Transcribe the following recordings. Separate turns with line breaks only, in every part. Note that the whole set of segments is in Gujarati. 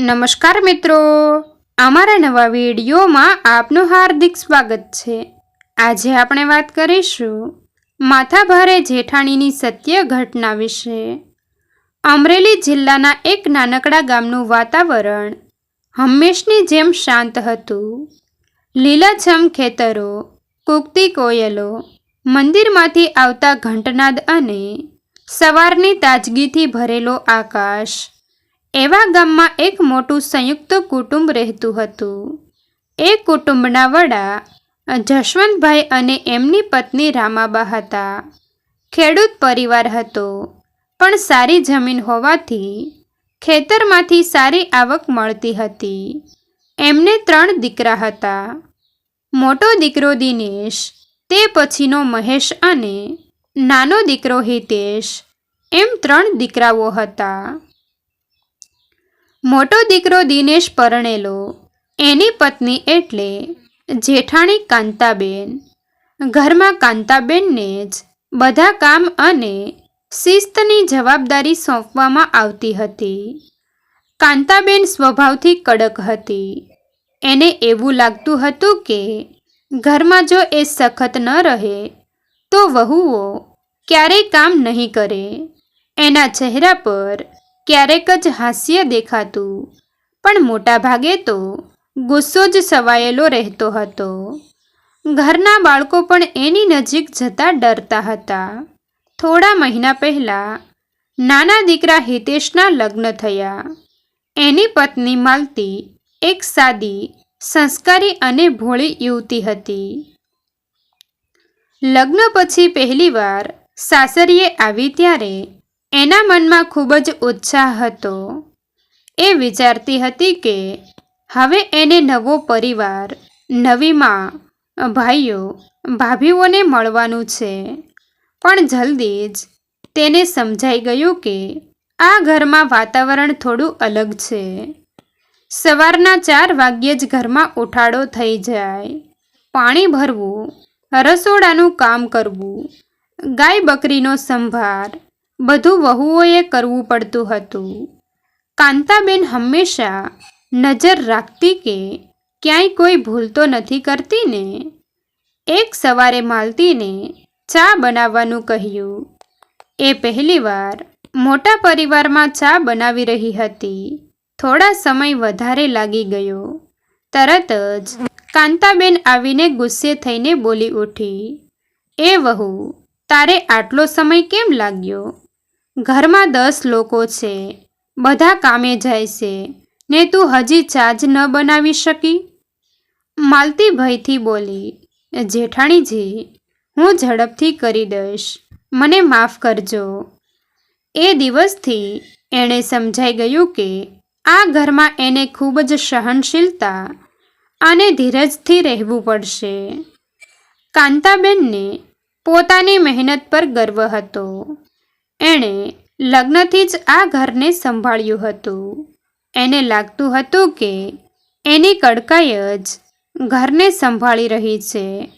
નમસ્કાર મિત્રો. અમારા નવા વિડીયોમાં આપનું હાર્દિક સ્વાગત છે. આજે આપણે વાત કરીશું માથાભારે જેઠાણીની સત્ય ઘટના વિશે. અમરેલી જિલ્લાના એક નાનકડા ગામનું વાતાવરણ હંમેશની જેમ શાંત હતું. લીલાછમ ખેતરો, કૂકતી કોયલો, મંદિરમાંથી આવતા ઘંટનાદ અને સવારની તાજગીથી ભરેલો આકાશ એવા ગામમાં એક મોટું સંયુક્ત કુટુંબ રહેતું હતું. એ કુટુંબના વડા જશવંતભાઈ અને એમની પત્ની રામાબા હતા. ખેડૂત પરિવાર હતો, પણ સારી જમીન હોવાથી ખેતરમાંથી સારી આવક મળતી હતી. એમને ત્રણ દીકરા હતા. મોટો દીકરો દિનેશ, તે પછીનો મહેશ અને નાનો દીકરો હિતેશ, એમ ત્રણ દીકરાઓ હતા. મોટો દીકરો દિનેશ પરણેલો. એની પત્ની એટલે જેઠાણી કાંતાબેન. ઘરમાં કાંતાબેનને જ બધા કામ અને શિસ્તની જવાબદારી સોંપવામાં આવતી હતી. કાંતાબેન સ્વભાવથી કડક હતી. એને એવું લાગતું હતું કે ઘરમાં જો એ સખત ન રહે, તો વહુઓ ક્યારેય કામ નહીં કરે. એના ચહેરા પર ક્યારેક જ હાસ્ય દેખાતું. પણ મોટાભાગે તો ગુસ્સો જ સવાયેલો રહેતો હતો. ઘરના બાળકો પણ એની નજીક જતા ડરતા હતા. થોડા મહિના પહેલાં નાના દીકરા હિતેશના લગ્ન થયા. એની પત્ની માલતી એક સાદી, સંસ્કારી અને ભોળી યુવતી હતી. લગ્ન પછી પહેલીવાર સાસરીએ આવી ત્યારે એના મનમાં ખૂબ જ ઉત્સાહ હતો. એ વિચારતી હતી કે હવે એને નવો પરિવાર, નવી માં, ભાઈઓ, ભાભીઓને મળવાનું છે. પણ જલ્દી જ તેને સમજાઈ ગયું કે આ ઘરમાં વાતાવરણ થોડું અલગ છે. સવારના ચાર વાગ્યે જ ઘરમાં ઉઠાડો થઈ જાય. પાણી ભરવું, રસોડાનું કામ કરવું ગાય બકરીનો સંભાર બધું વહુઓએ કરવું પડતું હતું. કાંતાબેન હંમેશા નજર રાખતી કે ક્યાંય કોઈ ભૂલ તો નથી કરતી ને? એક સવારે માલતીને ચા બનાવવાનું કહ્યું. એ પહેલીવાર મોટા પરિવારમાં ચા બનાવી રહી હતી. થોડા સમય વધારે લાગી ગયો. તરત જ કાંતાબેન આવીને ગુસ્સે થઈને બોલી ઉઠી. એ વહુ, તારે આટલો સમય કેમ લાગ્યો? ઘરમાં દસ લોકો છે. બધા કામે જાય છે. ને તું હજી ચાજ ન બનાવી શકી? માલતી ભયથી બોલી, જેઠાણીજી, હું ઝડપથી કરી દઈશ. મને માફ કરજો. એ દિવસથી એણે સમજાઈ ગયું કે આ ઘરમાં એને ખૂબ જ સહનશીલતા અને ધીરજથી રહેવું પડશે. કાંતાબેનને પોતાની મહેનત પર ગર્વ હતો. એણે લગ્નથી જ આ ઘરને સંભાળ્યું હતું. એને લાગતું હતું કે એની કડકાઈ જ ઘરને સંભાળી રહી છે.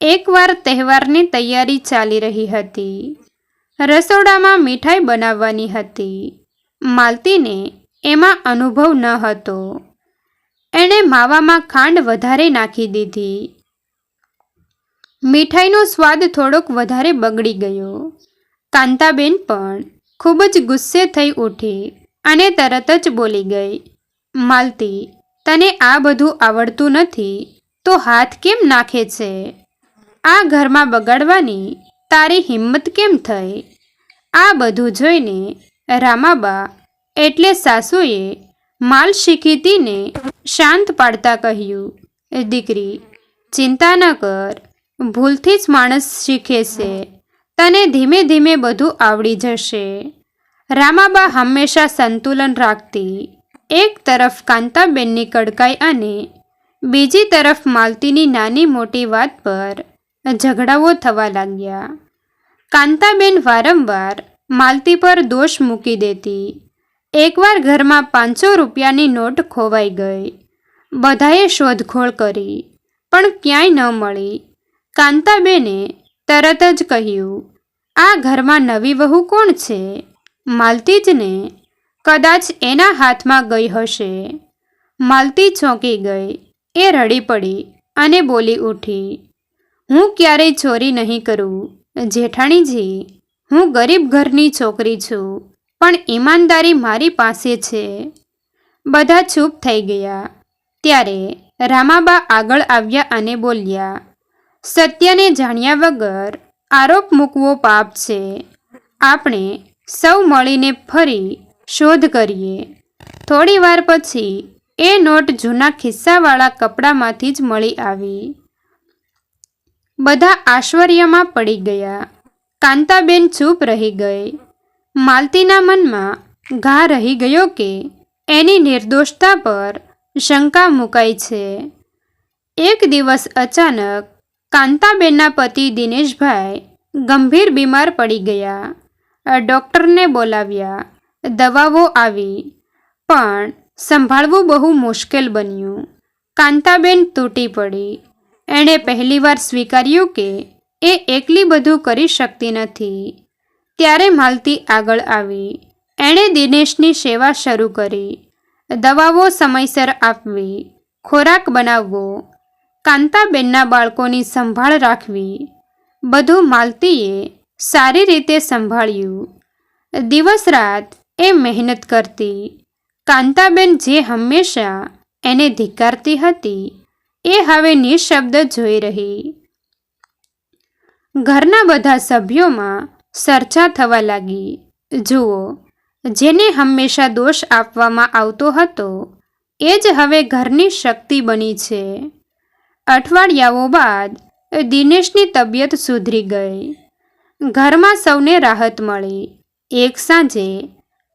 એકવાર તહેવારની તૈયારી ચાલી રહી હતી. રસોડામાં મીઠાઈ બનાવવાની હતી. માલતીને એમાં અનુભવ ન હતો. એણે માવામાં ખાંડ વધારે નાખી દીધી. મીઠાઈનો સ્વાદ થોડોક વધારે બગડી ગયો. કાંતાબેન પણ ખૂબ જ ગુસ્સે થઈ ઉઠી અને તરત જ બોલી ગઈ, માલતી, તને આ બધું આવડતું નથી, તો હાથ કેમ નાખે છે? આ ઘરમાં બગાડવાની તારી હિંમત કેમ થઈ? આ બધું જોઈને રામાબા એટલે સાસુએ માલ શીખીતીને શાંત પાડતા કહ્યું, દીકરી, ચિંતા ન કર, ભૂલથી જ માણસ શીખે છે. તને ધીમે ધીમે બધું આવડી જશે. રામાબા હંમેશા સંતુલન રાખતી. એક તરફ કાંતાબેનની કડકાઈ અને બીજી તરફ માલતીની નાની મોટી વાત પર ઝઘડાઓ થવા લાગ્યા. કાંતાબેન વારંવાર માલતી પર દોષ મૂકી દેતી. એકવાર ઘરમાં પાંચસો રૂપિયાની નોટ ખોવાઈ ગઈ. બધાએ શોધખોળ કરી, પણ ક્યાંય ન મળી. કાંતાબેને તરત જ કહ્યું, આ ઘરમાં નવી વહુ કોણ છે? માલતીજને કદાચ એના હાથમાં ગઈ હશે. માલતી ચોંકી ગઈ, એ રડી પડી અને બોલી ઉઠી, હું ક્યારેય ચોરી નહીં કરું, જેઠાણીજી, હું ગરીબ ઘરની છોકરી છું, પણ ઈમાનદારી મારી પાસે છે. બધા ચૂપ થઈ ગયા. ત્યારે રામાબા આગળ આવ્યા અને બોલ્યા સત્યને જાણ્યા વગર આરોપ મૂકવો પાપ છે. આપણે સૌ મળીને ફરી શોધ કરીએ. થોડી વાર પછી એ નોટ જૂના ખિસ્સાવાળા કપડામાંથી જ મળી આવી. બધા આશ્ચર્યમાં પડી ગયા. કાંતાબેન ચૂપ રહી ગઈ. માલતીના મનમાં ઘા રહી ગયો કે એની નિર્દોષતા પર શંકા મુકાઈ છે. એક દિવસ અચાનક કાંતાબેનના પતિ દિનેશભાઈ ગંભીર બીમાર પડી ગયા. ડૉક્ટરને બોલાવ્યા. દવાઓ આવી. પણ સંભાળવું બહુ મુશ્કેલ બન્યું. કાંતાબેન તૂટી પડી. એણે પહેલીવાર સ્વીકાર્યું કે એ એકલી બધું કરી શકતી નથી. ત્યારે માલતી આગળ આવી. એણે દિનેશની સેવા શરૂ કરી. દવાઓ સમયસર આપવી. ખોરાક બનાવવો. કાંતાબેનના બાળકોની સંભાળ રાખવી. બધું માલતીએ સારી રીતે સંભાળ્યું. દિવસ રાત એ મહેનત કરતી. કાંતાબેન જે હંમેશા એને ધિક્કારતી હતી, એ હવે નિઃશબ્દ જોઈ રહી. ઘરના બધા સભ્યોમાં ચર્ચા થવા લાગી. જુઓ, જેને હંમેશા દોષ આપવામાં આવતો હતો, એ જ હવે ઘરની શક્તિ બની છે. અઠવાડિયાઓ બાદ દિનેશની તબિયત સુધરી ગઈ. ઘરમાં સૌને રાહત મળી. એક સાંજે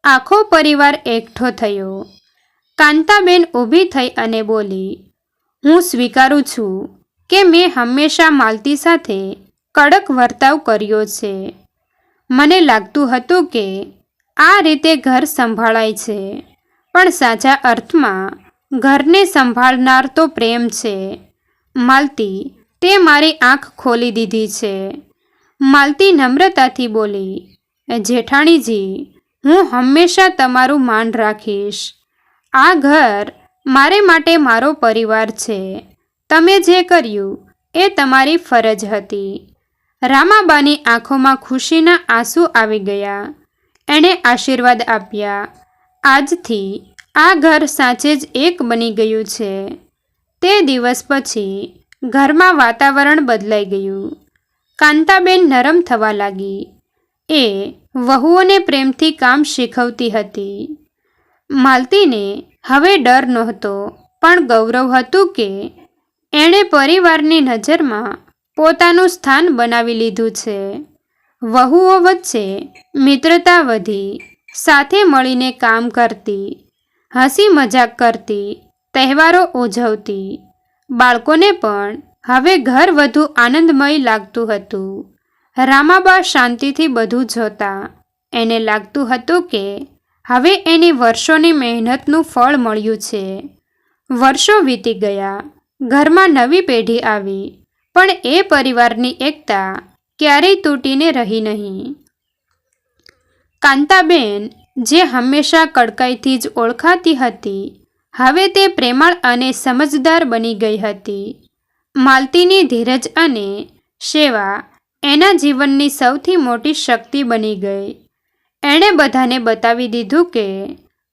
આખો પરિવાર એકઠો થયો. કાંતાબેન ઊભી થઈ અને બોલી, હું સ્વીકારું છું કે મેં હંમેશા માલતી સાથે કડક વર્તાવ કર્યો છે. મને લાગતું હતું કે આ રીતે ઘર સંભાળાય છે, પણ સાચા અર્થમાં ઘરને સંભાળનાર તો પ્રેમ છે. માલતી, તે મારી આંખ ખોલી દીધી છે. માલતી નમ્રતાથી બોલી, જેઠાણીજી, હું હંમેશા તમારું માન રાખીશ. આ ઘર મારે માટે મારો પરિવાર છે. તમે જે કર્યું એ તમારી ફરજ હતી. રામાબાની આંખોમાં ખુશીના આંસુ આવી ગયા. એણે આશીર્વાદ આપ્યા. આજથી આ ઘર સાચે જ એક બની ગયું છે. તે દિવસ પછી ઘરમાં વાતાવરણ બદલાઈ ગયું. કાંતાબેન નરમ થવા લાગી. એ વહુઓને પ્રેમથી કામ શીખવતી હતી. માલતીને હવે ડર નહોતો, પણ ગૌરવ હતું કે એણે પરિવારની નજરમાં પોતાનું સ્થાન બનાવી લીધું છે. વહુઓ વચ્ચે મિત્રતા વધી, સાથે મળીને કામ કરતી, હસી મજાક કરતી તહેવારો ઉજવતી. બાળકોને પણ હવે ઘર વધુ આનંદમય લાગતું હતું. રામાબા શાંતિથી બધું જોતા. એને લાગતું હતું કે હવે એની વર્ષોની મહેનતનું ફળ મળ્યું છે. વર્ષો વીતી ગયા. ઘરમાં નવી પેઢી આવી. પણ એ પરિવારની એકતા ક્યારેય તૂટીને રહી નહીં. કાંતાબેન, જે હંમેશા કડકાઈથી જ ઓળખાતી હતી હવે તે પ્રેમાળ અને સમજદાર બની ગઈ હતી. માલતીની ધીરજ અને સેવા એના જીવનની સૌથી મોટી શક્તિ બની ગઈ. એણે બધાને બતાવી દીધું કે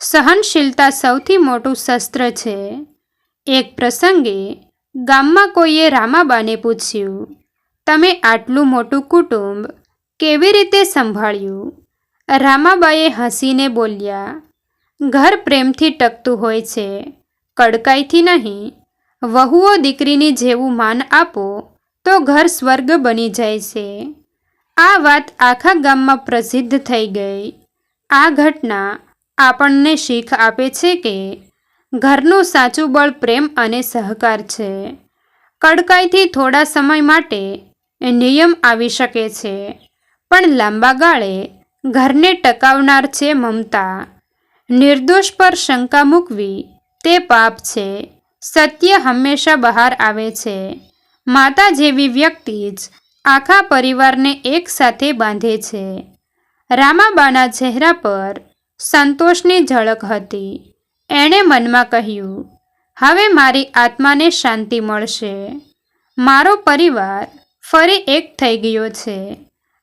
સહનશીલતા સૌથી મોટું શસ્ત્ર છે. એક પ્રસંગે ગામમાં કોઈએ રામાબાને પૂછ્યું, તમે આટલું મોટું કુટુંબ કેવી રીતે સંભાળ્યું? રામાબાએ હસીને બોલ્યા ઘર પ્રેમથી ટકતું હોય છે. કડકાઈથી નહીં. વહુઓ દીકરીની જેવું માન આપો, તો ઘર સ્વર્ગ બની જાય છે. આ વાત આખા ગામમાં પ્રસિદ્ધ થઈ ગઈ. આ ઘટના આપણને શીખ આપે છે કે ઘરનું સાચું બળ પ્રેમ અને સહકાર છે. કડકાઈથી થોડા સમય માટે નિયમ આવી શકે છે. પણ લાંબા ગાળે ઘરને ટકાવનાર છે મમતા. નિર્દોષ પર શંકા મૂકવી તે પાપ છે. સત્ય હંમેશા બહાર આવે છે. માતા જેવી વ્યક્તિ જ આખા પરિવારને એક સાથે બાંધે છે. રામાબાના ચહેરા પર સંતોષની ઝળક હતી. એણે મનમાં કહ્યું, હવે મારી આત્માને શાંતિ મળશે. મારો પરિવાર ફરી એક થઈ ગયો છે.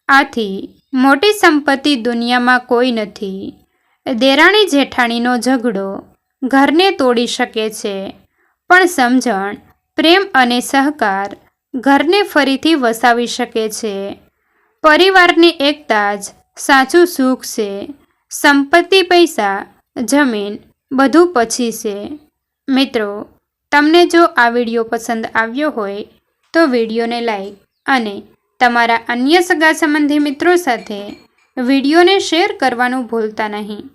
આથી મોટી સંપત્તિ દુનિયામાં કોઈ નથી. દેરાણી જેઠાણીનો ઝઘડો ઘરને તોડી શકે છે. પણ સમજણ, પ્રેમ અને સહકાર ઘરને ફરીથી વસાવી શકે છે. પરિવારની એકતા જ સાચું સુખ છે. સંપત્તિ, પૈસા, જમીન બધું પછી છે. મિત્રો, તમને જો આ વીડિયો પસંદ આવ્યો હોય તો વિડીયોને લાઈક અને તમારા અન્ય સગા સંબંધી મિત્રો સાથે વિડીયોને શેર કરવાનું ભૂલતા નહીં.